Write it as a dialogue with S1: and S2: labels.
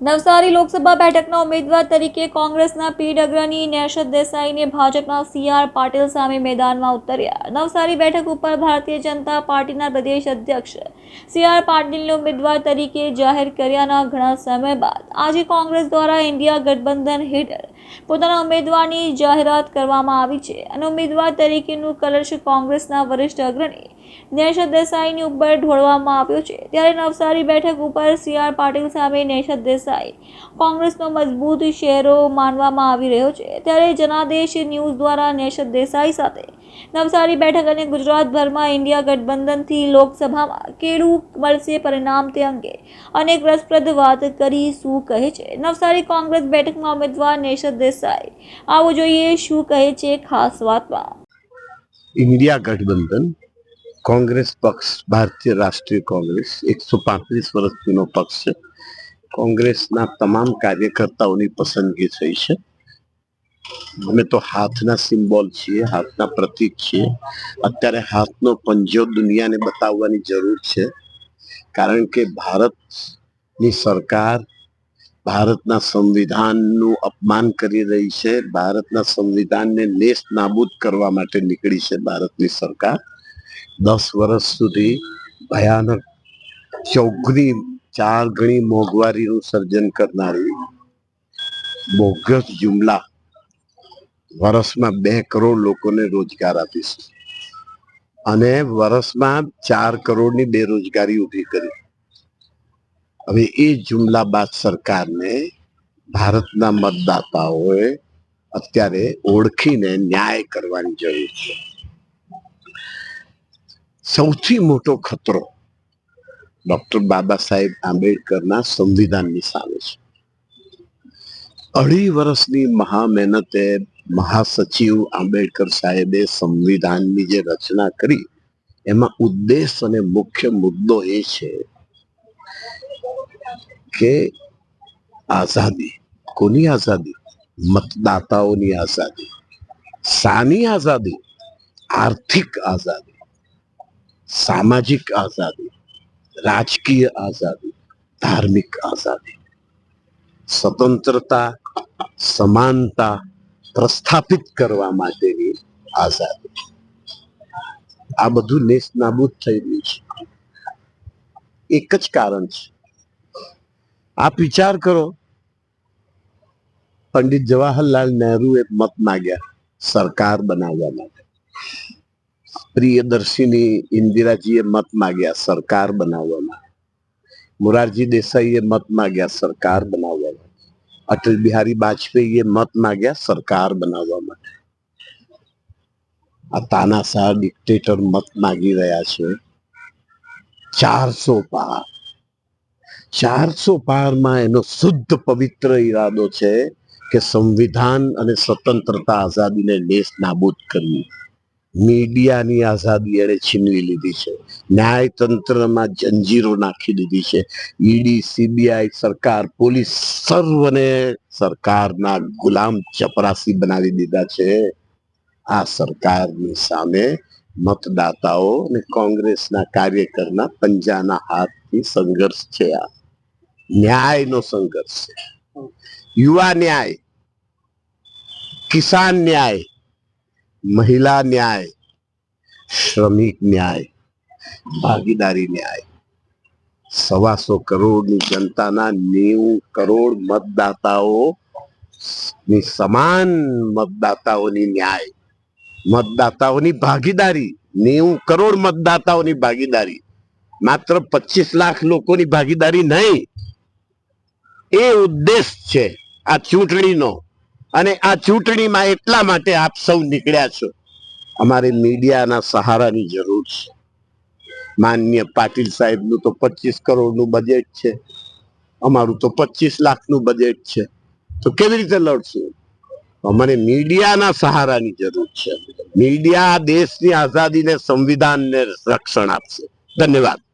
S1: નવસારી લોકસભા બેઠકના ઉમેદવાર તરીકે કોંગ્રેસના પીઢ અગ્રણી નેશદ દેસાઈને ભાજપના સીઆર પાટીલ સામે મેદાનમાં ઉતર્યા. નવસારી બેઠક ઉપર ભારતીય જનતા પાર્ટીના પ્રદેશ અધ્યક્ષ સીઆર પાટીલને ઉમેદવાર તરીકે જાહેર કર્યાના ઘણા સમય બાદ આજે કોંગ્રેસ દ્વારા ઇન્ડિયા ગઠબંધન હેઠળ પોતાના ઉમેદવારની જાહેરાત કરવામાં આવી છે. અને ઉમેદવાર તરીકેનું કલશ કોંગ્રેસના વરિષ્ઠ અગ્રણી નેશદ દેસાઈની ઉપર ઢોળવામાં આવ્યો છે. ત્યારે નવસારી બેઠક ઉપર સી આર પાટીલ સામે નેશદ દેસાઈ કોંગ્રેસનો મજબૂત શેરો માનવામાં આવી રહ્યો છે. ત્યારે જનાદેશ ન્યૂઝ દ્વારા નેશદ દેસાઈ સાથે નવસારી બેઠક અને ગુજરાતભરમાં ઇન્ડિયા ગઠબંધનથી લોકસભામાં કેળું મળશે પરિણામ તે અંગે અનેક રસપ્રદ વાત કરી શું કહે છે. નવસારી કોંગ્રેસ બેઠકમાં ઉમેદવાર નેશદ દેસાઈ આવો જોઈએ શું કહે છે ખાસ વાતમાં.
S2: ઇન્ડિયા ગઠબંધન કોંગ્રેસ પક્ષ, ભારતીય રાષ્ટ્રીય કોંગ્રેસ, એકસો પાંત્રીસ વર્ષ જૂનો પક્ષ છે. કોંગ્રેસના તમામ કાર્યકર્તાઓની પસંદગી થઈ છે. અમે તો હાથના સિમ્બોલ છીએ, હાથના પ્રતીક છીએ. અત્યારે હાથનો પંજો દુનિયાને બતાવવાની જરૂર છે. કારણ કે ભારતની સરકાર ભારતના સંવિધાનનું અપમાન કરી રહી છે. ભારતના સંવિધાનને નેસ્ત નાબૂદ કરવા માટે નીકળી છે ભારતની સરકાર. દસ વર્ષ સુધી ભયાનક ચોગણી ચાર ગણી મોંઘવારીનું સર્જન કરનારી બોગસ જુમલા વર્ષમાં બે કરોડ લોકોને રોજગાર આપીશું. અને વર્ષમાં ચાર કરોડની બેરોજગારી ઊભી કરી. હવે એ જુમલા બાદ સરકારને ભારતના મતદાતાઓએ અત્યારે ઓળખીને ન્યાય કરવાની જરૂર છે. સૌથી મોટો ખતરો ડોક્ટર બાબા સાહેબ આંબેડકરના સંવિધાનની સામે છે. અઢી વર્ષની મહા મહેનતે મહાસચિવ આંબેડકર સાહેબે સંવિધાનની જે રચના કરી, એમાં ઉદ્દેશ અને મુખ્ય મુદ્દો એ છે કે આઝાદી, કોની આઝાદી? મતદાતાઓની આઝાદી સાની આઝાદી, આર્થિક આઝાદી? સામાજિક આઝાદી, રાજકીય આઝાદી, ધાર્મિક આઝાદી, સ્વતંત્રતા, સમાનતા પ્રસ્થાપિત કરવા માટેની આઝાદી. આ બધું નેસ્ત નાબૂદ થઈ રહ્યું છે. એક જ કારણ છે. આપ વિચાર કરો, પંડિત જવાહરલાલ નહેરુએ મત માગ્યા સરકાર બનાવવા માટે. પ્રિયદર્શિની ઇન્દિરાજીએ મત માગ્યા, સરકાર બનાવવામાં. મોરારજી દેસાઈએ મત માગ્યા, સરકાર બનાવવા માટે અટલ બિહારી વાજપેયીએ મત માગ્યા, સરકાર બનાવવા માટે. આ તાનાશાહ ડિક્ટેટર મત માગી રહ્યા છે. ચારસો પાર. ચારસો પારમાં એનો શુદ્ધ પવિત્ર ઈરાદો છે કે સંવિધાન અને સ્વતંત્રતા આઝાદીને દેશ નાબૂદ કરવી. મીડિયાની આઝાદી એણે છીનવી લીધી છે. ન્યાયતંત્રમાં જંજીરો નાખી દીધી છે. ઈડી, સીબીઆઈ સરકાર, પોલીસ સર્વને સરકારના ગુલામ ચપરાસી બનાવી દીધા છે. આ સરકારની સામે મતદાતાઓ અને કોંગ્રેસના કાર્યકરના પંજાના હાથથી સંઘર્ષ છે આ. ન્યાયનો સંઘર્ષ છે. યુવા ન્યાય, કિસાન ન્યાય મહિલા ન્યાય, શ્રમિક ન્યાય, ભાગીદારી ન્યાય. સવાસો કરોડની જનતાના નેવું કરોડ મતદાતાઓ ની સમાન મતદાતાઓની ન્યાય, મતદાતાઓની ભાગીદારી, નેવું કરોડ મતદાતાઓની ભાગીદારી. માત્ર પચીસ લાખ લોકોની ભાગીદારી નહીં, એ ઉદ્દેશ છે આ ચૂંટણીનો. અને આ ચૂંટણીમાં એટલા માટે આપ સૌ નીકળ્યા છો. અમારે મીડિયાના સહારાની જરૂર છે. માન્ય પાટીલ સાહેબનું તો પચીસ કરોડનું બજેટ છે. અમારું તો પચીસ લાખનું બજેટ છે. તો કેવી રીતે લડશું? અમને મીડિયાના સહારાની જરૂર છે. મીડિયા દેશની આઝાદીને સંવિધાનને રક્ષણ આપશે. ધન્યવાદ.